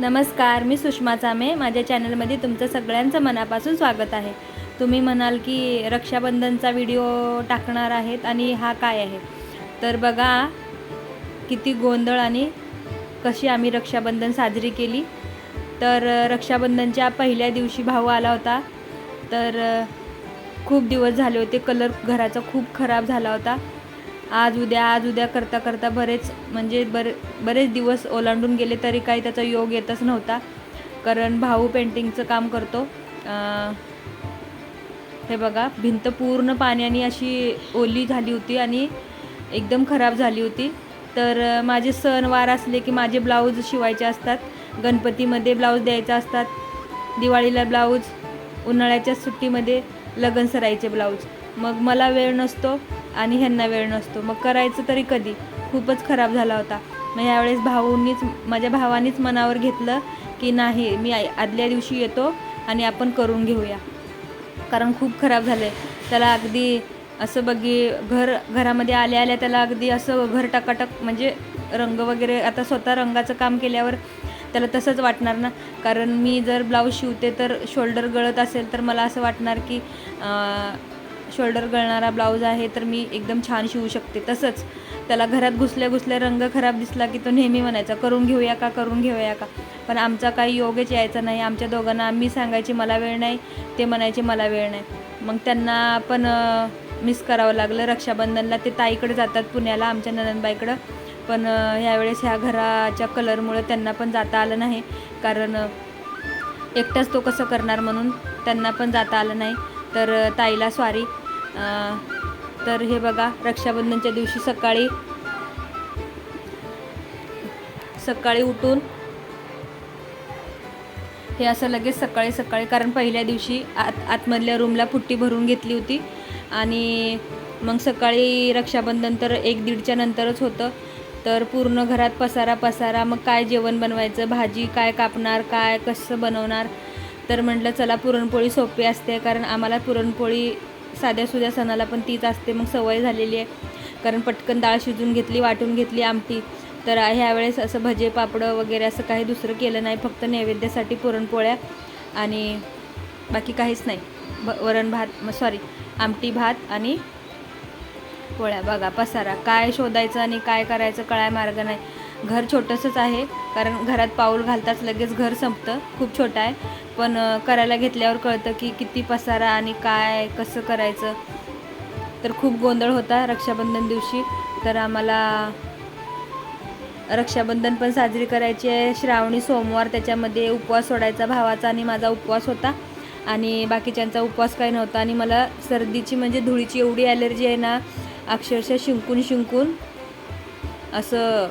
नमस्कार मी सुषमा चामे. माझ्या चॅनलमध्ये तुमचं सगळ्यांचं मनापासून स्वागत आहे. तुम्ही म्हणाल की रक्षाबंधनचा व्हिडिओ टाकणार आहेत आणि हा काय आहे? तर बघा किती गोंधळ आणि कशी आम्ही रक्षाबंधन साजरी केली. तर रक्षाबंधनच्या पहिल्या दिवशी भाऊ आला होता. तर खूप दिवस झाले होते. कलर घराचा खूप खराब झाला होता. आज उद्या आज उद्या करता करता बरेच म्हणजे बरे बरेच दिवस ओलांडून गेले तरी काही त्याचा योग येतच नव्हता. कारण भाऊ पेंटिंगचं काम करतो. हे बघा भिंत पूर्ण पाण्याने अशी ओली झाली होती आणि एकदम खराब झाली होती. तर माझे सणवार असले की माझे ब्लाऊज शिवायचे असतात. गणपतीमध्ये ब्लाऊज द्यायचे असतात. दिवाळीला ब्लाऊज उन्हाळ्याच्या सुट्टीमध्ये लगन सरायचे ब्लाऊज. मग मला वेळ नसतो. आणि ह्यांना वेळ नसतो. मग करायचं तरी कधी? खूपच खराब झाला होता. मग यावेळेस भाऊंनीच माझ्या भावानीच मनावर घेतलं की नाही मी आदल्या दिवशी येतो आणि आपण करून घेऊया. कारण खूप खराब झालं आहे त्याला अगदी असं बघी घर घरामध्ये आल्या आल्या त्याला अगदी असं घर टकाटक म्हणजे रंग वगैरे आता स्वतः रंगाचं काम केल्यावर त्याला तसंच वाटणार ना? कारण मी जर ब्लाऊज शिवते तर शोल्डर गळत असेल तर मला असं वाटणार की शोल्डर गळणारा ब्लाऊज आहे तर मी एकदम छान शिवू शकते. तसंच त्याला घरात घुसल्या घुसल्या रंग खराब दिसला की तो नेहमी म्हणायचा करून घेऊया का करून घेऊया का? पण आमचा काही योगच यायचा नाही. आमच्या दोघांना मी सांगायची मला वेळ नाही. ते म्हणायचे मला वेळ नाही. मग त्यांना पण मिस करावं लागलं. रक्षाबंधनला ते ताईकडे जातात पुण्याला आमच्या ननंदबाईकडं. पण ह्यावेळेस ह्या घराच्या कलरमुळे त्यांना पण जाता आलं नाही. कारण एकटाच तो कसं करणार म्हणून त्यांना पण जाता आलं नाही. तर ताईला सॉरी तर हे बघा रक्षाबंधनच्या दिवशी सकाळी सकाळी उठून हे असं लगेच सकाळी सकाळी कारण पहिल्या दिवशी आत आतमधल्या रूमला पुट्टी भरून घेतली होती. आणि मग सकाळी रक्षाबंधन तर एक दीडच्या नंतरच होतं. तर पूर्ण घरात पसारा पसारा मग काय जेवण बनवायचं? भाजी काय कापणार? काय कसं बनवणार? तर म्हटलं चला पुरणपोळी सोपी असते कारण आम्हाला पुरणपोळी साध्या सुध्या सणाला पण तीच असते मग सवय झालेली आहे. कारण पटकन डाळ शिजून घेतली वाटून घेतली आमटी तर ह्यावेळेस असं भजे पापडं वगैरे असं काही दुसरं केलं नाही फक्त नैवेद्यासाठी पुरणपोळ्या आणि बाकी काहीच नाही. भ वरण भात सॉरी आमटी भात आणि पोळ्या. बघा पसारा. काय शोधायचं आणि काय करायचं कळाय मार्ग नाही. घर छोटंसंच आहे कारण घरात पाऊल घालताच लगेच घर संपतं. खूप छोटं आहे. पण करायला घेतल्यावर कळतं की किती पसारा आणि काय कसं करायचं. तर खूप गोंधळ होता रक्षाबंधन दिवशी. तर आम्हाला रक्षाबंधन पण साजरी करायची आहे. श्रावणी सोमवार त्याच्यामध्ये उपवास सोडायचा भावाचा आणि माझा उपवास होता. आणि बाकीच्यांचा उपवास काही नव्हता. आणि मला सर्दीची म्हणजे धुळीची एवढी ॲलर्जी आहे ना अक्षरशः शिंकून शिंकून असं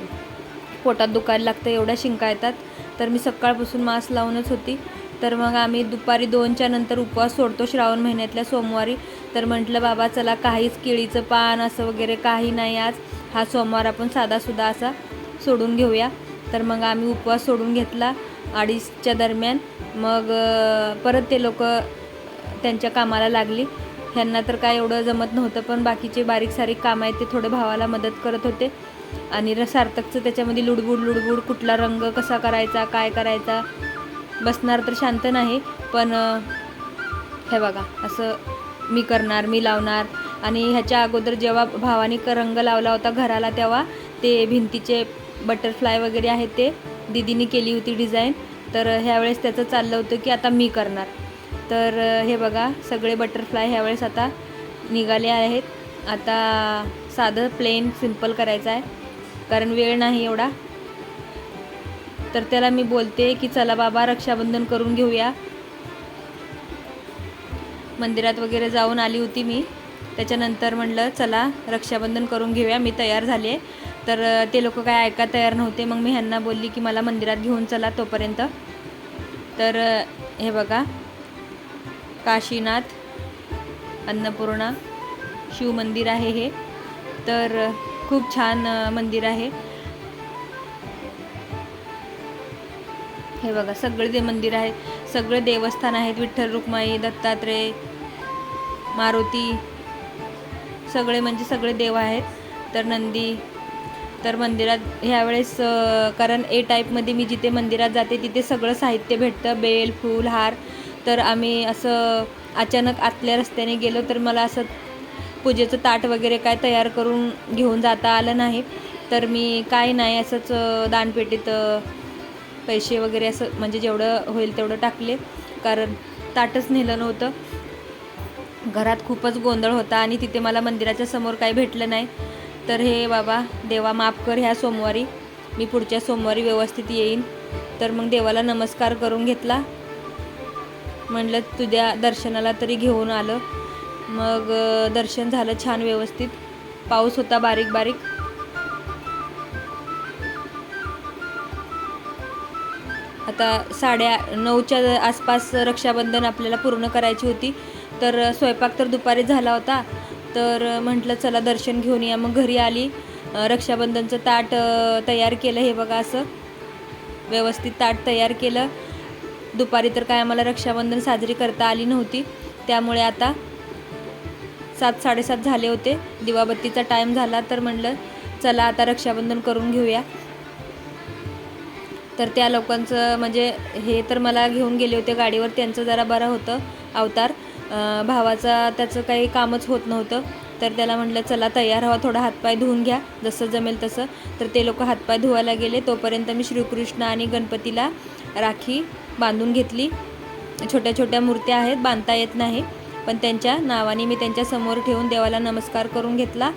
पोटात दुखायला लागतं एवढ्या शिंका येतात. तर मी सकाळपासून मास्क लावूनच होती. तर मग आम्ही दुपारी दोनच्या नंतर उपवास सोडतो श्रावण महिन्यातल्या सोमवारी. तर म्हटलं बाबा चला काहीच केळीचं पान असं वगैरे काही नाही आज. हा सोमवार आपण साधासुद्धा असा सोडून घेऊया. तर मग आम्ही उपवास सोडून घेतला अडीचच्या दरम्यान. मग परत ते लोक त्यांच्या कामाला लागली. ह्यांना तर काय एवढं जमत नव्हतं पण बाकीचे बारीक सारीक काम आहेत ते थोडे भावाला मदत करत होते. आणि सार्थकचं त्याच्यामध्ये लुडबुड लुडबुड कुठला रंग कसा करायचा काय करायचा बसणार तर शांत नाही पण हे बघा असं मी करणार मी लावणार. आणि ह्याच्या अगोदर जेव्हा भावाने रंग लावला होता घराला तेव्हा ते भिंतीचे बटरफ्लाय वगैरे आहेत ते दिदीने केली होती डिझाईन तर ह्यावेळेस त्याचं चाललं होतं की आता मी करणार. तर हे बघा सगळे बटरफ्लाय ह्यावेळेस आता निघाले आहेत. आता साधं प्लेन सिंपल करायचं आहे. कारण वेळ नाही एवढा. तर त्याला मी बोलते की चला बाबा रक्षाबंधन करून घेऊया. मंदिरात वगैरे जाऊन आली होती मी. त्याच्यानंतर म्हणलं चला रक्षाबंधन करून घेऊया मी तयार झाले. तर ते लोक काय ऐका तयार नव्हते. मग मी ह्यांना बोलली की मला मंदिरात घेऊन चला तोपर्यंत. तर हे बघा. काशीनाथ अन्नपूर्णा शिवमंदिर आहे हे. तर खूप छान मंदिर आहे. हे बघा सगळे ते मंदिर आहेत सगळे देवस्थान आहेत विठ्ठल रुक्माई दत्तात्रय मारुती सगळे म्हणजे सगळे देव आहेत. तर नंदी तर मंदिरात ह्यावेळेस कारण ए टाईपमध्ये मी जिथे मंदिरात जाते तिथे सगळं साहित्य भेटतं बेल फूल हार. तर आम्ही असं अचानक आतल्या रस्त्याने गेलो तर मला असं पूजेचं ताट वगैरे काय तयार करून घेऊन जाता आलं नाही. तर मी काय नाही असंच दानपेटीत पैसे वगैरे असं म्हणजे जेवढं होईल तेवढं टाकले. कारण ताटच नेलं नव्हतं. घरात खूपच गोंधळ होता आणि तिथे मला मंदिराच्या समोर काही भेटलं नाही. तर हे बाबा देवा माफ कर ह्या सोमवारी. मी पुढच्या सोमवारी व्यवस्थित येईन. तर मग देवाला नमस्कार करून घेतला. म्हणलं तुझ्या दर्शनाला तरी घेऊन आलं. मग दर्शन झालं छान व्यवस्थित. पाऊस होता बारीक बारीक आता साड्या नऊच्या आसपास रक्षाबंधन आपल्याला पूर्ण करायची होती. तर स्वयंपाक तर दुपारी झाला होता. तर म्हटलं चला दर्शन घेऊन या. मग घरी आली. रक्षाबंधनचं ताट तयार केलं हे बघा असं. व्यवस्थित ताट तयार केलं. दुपारी तर काय आम्हाला रक्षाबंधन साजरी करता आली नव्हती. त्यामुळे आता सात साडेसात झाले होते. दिवाबत्तीचा टाईम झाला. तर म्हणलं चला आता रक्षाबंधन करून घेऊया. तर त्या लोकांचं म्हणजे हे तर मला घेऊन गेले होते गाडीवर त्यांचं जरा बरं होतं अवतार. भावाचा त्याचं काही कामच होत नव्हतं. तर त्याला म्हटलं चला तयार व्हा थोडा हातपाय धुवून घ्या जसं जमेल तसं. तर ते लोक हातपाय धुवायला गेले. तोपर्यंत मी श्रीकृष्ण आणि गणपतीला राखी बांधून घेतली. छोट्या छोट्या मूर्त्या आहेत बांधता येत नाही. पण त्यांच्या नावाने मी त्यांच्यासमोर ठेवून देवाला नमस्कार करून घेतला.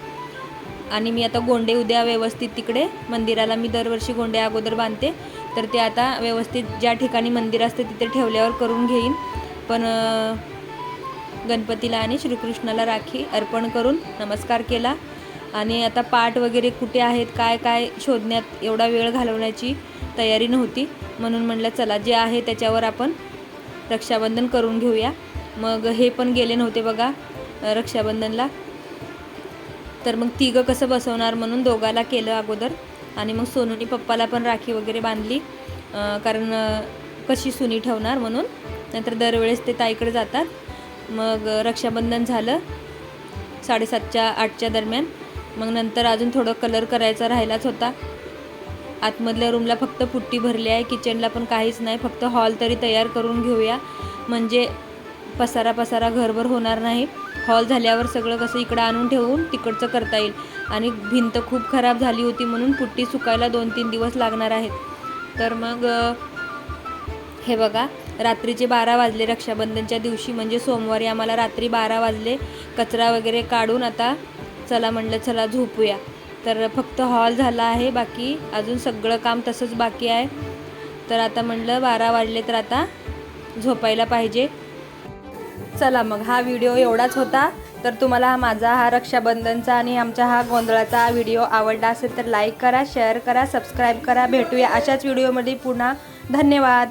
आणि मी आता गोंडे उद्या व्यवस्थित तिकडे मंदिराला मी दरवर्षी गोंडे अगोदर बांधते. तर ते आता व्यवस्थित ज्या ठिकाणी मंदिर असते तिथे ठेवल्यावर करून घेईन. पण गणपतीला आणि श्रीकृष्णाला राखी अर्पण करून नमस्कार केला. आणि आता पाठ वगैरे कुठे आहेत काय काय शोधण्यात एवढा वेळ घालवण्याची तयारी नव्हती. म्हणून म्हणलं चला जे आहे त्याच्यावर आपण रक्षाबंधन करून घेऊया. मग हे पण गेले नव्हते बघा रक्षाबंधनला. तर मग तिघं कसं बसवणार म्हणून दोघाला केलं अगोदर. आणि मग सोनूनी पप्पाला पण राखी वगैरे बांधली. कारण कशी सुनी ठेवणार म्हणून. नंतर दरवेळेस ते ताईकडे जातात. मग रक्षाबंधन झालं. साडेसातच्या आठच्या दरम्यान. मग नंतर अजून थोडं कलर करायचा राहिलाच होता. आतमधल्या रूमला फक्त पुट्टी भरली आहे. किचनला पण काहीच नाही. फक्त हॉल तरी तयार करून घेऊया. म्हणजे पसारा पसारा घरभर होणार नाही. हॉल झाल्यावर सगळं कसं इकडं आणून ठेवून तिकडचं करता येईल. आणि भिंत खूप खराब झाली होती म्हणून पुट्टी सुकायला दोन तीन दिवस लागणार आहेत. तर मग हे बघा रात्रीचे बारा वाजले रक्षाबंधनच्या दिवशी. म्हणजे सोमवारी आम्हाला रात्री बारा वाजले. कचरा वगैरे काढून आता चला म्हणलं चला झोपूया. तर फक्त हॉल झाला आहे. बाकी अजून सगळं काम तसंच बाकी आहे. तर आता म्हणलं बारा वाजले तर आता झोपायला पाहिजे. चला मग हा व्हिडिओ एवढाच होता. तर तुम्हाला माझा हा रक्षाबंधनचा आणि आमच्या हा गोंधळाचा व्हिडिओ आवडला असेल तर लाईक करा शेअर करा सबस्क्राईब करा. भेटूया अशाच व्हिडिओमध्ये पुन्हा. धन्यवाद.